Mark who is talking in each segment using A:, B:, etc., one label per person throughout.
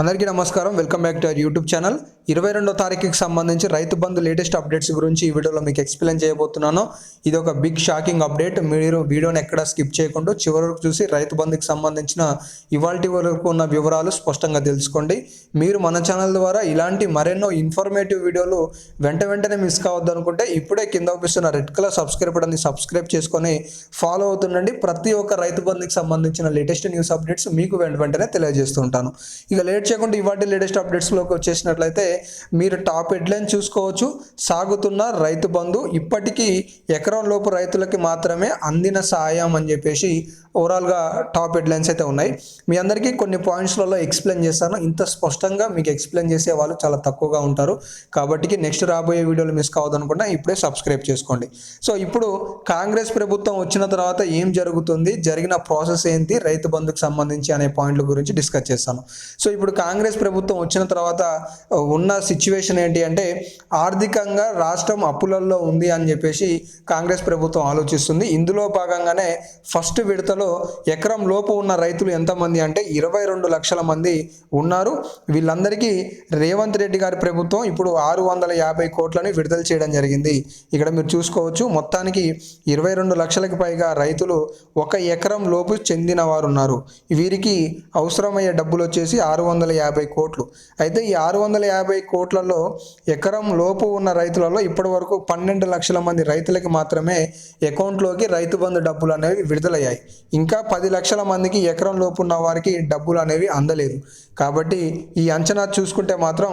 A: అందరికీ నమస్కారం. Welcome back to our YouTube channel ఇరవై రెండో తారీఖుకి సంబంధించి రైతు బంధు లేటెస్ట్ అప్డేట్స్ గురించి ఈ వీడియోలో మీకు ఎక్స్ప్లెయిన్ చేయబోతున్నాను. ఇది ఒక బిగ్ షాకింగ్ అప్డేట్ మీరు వీడియోని ఎక్కడ స్కిప్ చేయకుండా చివరి వరకు చూసి రైతు బంధుకి సంబంధించిన ఇవాల్టి వరకు ఉన్న వివరాలు స్పష్టంగా తెలుసుకోండి. మీరు మన ఛానల్ ద్వారా ఇలాంటి మరెన్నో ఇన్ఫర్మేటివ్ వీడియోలు వెంట వెంటనే మిస్ కావద్దు అనుకుంటే ఇప్పుడే కింద చూపిస్తున్న రెడ్ కలర్ సబ్స్క్రైబ్ బటన్ని సబ్స్క్రైబ్ చేసుకొని ఫాలో అవుతుండండి. ప్రతి ఒక్క రైతు బంధుకి సంబంధించిన లేటెస్ట్ న్యూస్ అప్డేట్స్ మీకు వెంట వెంటనే తెలియజేస్తుంటాను ఇక లేట్ చేయకుండా ఇవాటి లేటెస్ట్ అప్డేట్స్లోకి వచ్చేసినట్లయితే మీరు టాప్ హెడ్లైన్ చూసుకోవచ్చు. సాగుతున్న రైతు బంధు ఇప్పటికీ ఎకరం లోపు రైతులకి మాత్రమే అందిన సాయం అని చెప్పేసి ఓవరాల్గా టాప్ హెడ్లైన్స్ అయితే ఉన్నాయి. మీ అందరికీ కొన్ని పాయింట్స్లలో ఎక్స్ప్లెయిన్ చేస్తాను. ఇంత స్పష్టంగా మీకు ఎక్స్ప్లెయిన్ చేసే వాళ్ళు చాలా తక్కువగా ఉంటారు. కాబట్టి నెక్స్ట్ రాబోయే వీడియోలు మిస్ కావద్దనుకుంటే ఇప్పుడే సబ్స్క్రైబ్ చేసుకోండి. సో ఇప్పుడు కాంగ్రెస్ ప్రభుత్వం వచ్చిన తర్వాత ఏం జరుగుతుంది? జరిగిన ప్రాసెస్ ఏంటి? రైతు బంధుకు సంబంధించి అనే పాయింట్ల గురించి డిస్కస్ చేస్తాను. సో ఇప్పుడు కాంగ్రెస్ ప్రభుత్వం వచ్చిన తర్వాత ఉన్న సిచ్యువేషన్ ఏంటి అంటే ఆర్థికంగా రాష్ట్రం అప్పులలో ఉంది అని చెప్పేసి కాంగ్రెస్ ప్రభుత్వం ఆలోచిస్తుంది. ఇందులో భాగంగానే ఫస్ట్ విడతలో ఎకరం లోపు ఉన్న రైతులు ఎంతమంది అంటే ఇరవై రెండు లక్షల మంది ఉన్నారు. వీళ్ళందరికీ రేవంత్ రెడ్డి గారి ప్రభుత్వం ఇప్పుడు ఆరు వందల యాభై కోట్లని విడుదల చేయడం జరిగింది. ఇక్కడ మీరు చూసుకోవచ్చు మొత్తానికి ఇరవై రెండు లక్షలకు పైగా రైతులు ఒక ఎకరం లోపు చెందిన వారు ఉన్నారు. వీరికి అవసరమయ్యే డబ్బులు వచ్చేసి ఆరు వందల వందల యాభై కోట్లు. అయితే ఈ ఆరు వందల యాభై కోట్లలో ఎకరం లోపు ఉన్న రైతులలో ఇప్పటి వరకు పన్నెండు లక్షల మంది రైతులకి మాత్రమే అకౌంట్లోకి రైతు బంధు డబ్బులు అనేవి విడుదలయ్యాయి. ఇంకా పది లక్షల మందికి ఎకరం లోపు ఉన్న వారికి డబ్బులు అనేవి అందలేదు. కాబట్టి ఈ అంచనా చూసుకుంటే మాత్రం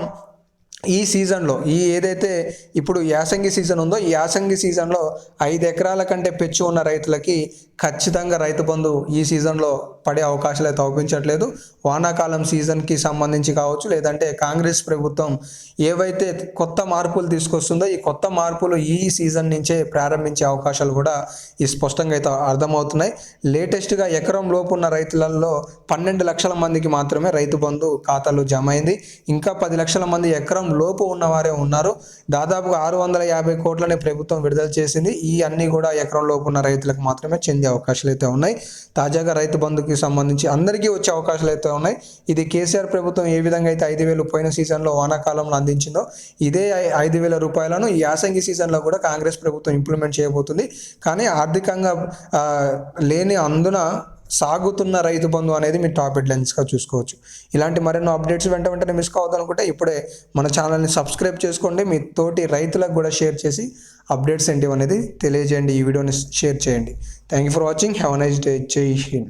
A: ఈ సీజన్లో ఈ ఏదైతే ఇప్పుడు యాసంగి సీజన్ ఉందో ఈ యాసంగి సీజన్లో ఐదు ఎకరాల కంటే పెచ్చు ఉన్న రైతులకి ఖచ్చితంగా రైతు బంధు ఈ సీజన్లో పడే అవకాశాలు అయితే అవుపించట్లేదు. వానాకాలం సీజన్కి సంబంధించి కావచ్చు లేదంటే కాంగ్రెస్ ప్రభుత్వం ఏవైతే కొత్త మార్పులు తీసుకొస్తుందో ఈ కొత్త మార్పులు ఈ సీజన్ నుంచే ప్రారంభించే అవకాశాలు కూడా ఈ స్పష్టంగా అయితే అర్థమవుతున్నాయి. లేటెస్ట్గా ఎకరం లోపు ఉన్న రైతులలో పన్నెండు లక్షల మందికి మాత్రమే రైతు బంధు ఖాతాలు జమ అయింది ఇంకా పది లక్షల మంది ఎకరం లోపు ఉన్నవారే ఉన్నారు. దాదాపుగా ఆరు వందల యాభై కోట్లని ప్రభుత్వం విడుదల చేసింది. ఈ అన్ని కూడా ఎకరం లోపు ఉన్న రైతులకు మాత్రమే చెందే అవకాశాలు అయితే ఉన్నాయి. తాజాగా రైతు బంధుకి సంబంధించి అందరికీ వచ్చే అవకాశాలు అయితే ఉన్నాయి. ఇది కేసీఆర్ ప్రభుత్వం ఏ విధంగా అయితే ఐదు వేలు పోయిన సీజన్లో వానాకాలంలో అందించిందో ఇదే ఐదు వేల రూపాయలను ఈ యాసంగి సీజన్లో కూడా కాంగ్రెస్ ప్రభుత్వం ఇంప్లిమెంట్ చేయబోతుంది. కానీ ఆర్థికంగా లేని అందున సాగుతున్న రైతు బంధు అనేది మీ టాప్ హెడ్లైన్స్గా చూసుకోవచ్చు. ఇలాంటి మరెన్నో అప్డేట్స్ వెంట వెంటనే మిస్ కావద్దనుకుంటే ఇప్పుడే మన ఛానల్ని సబ్స్క్రైబ్ చేసుకోండి. మీ తోటి రైతులకు కూడా షేర్ చేసి అప్డేట్స్ ఏంటి అనేది తెలియజేయండి. ఈ వీడియోని షేర్ చేయండి. Thank you for watching. Have nice day. Jai Hind.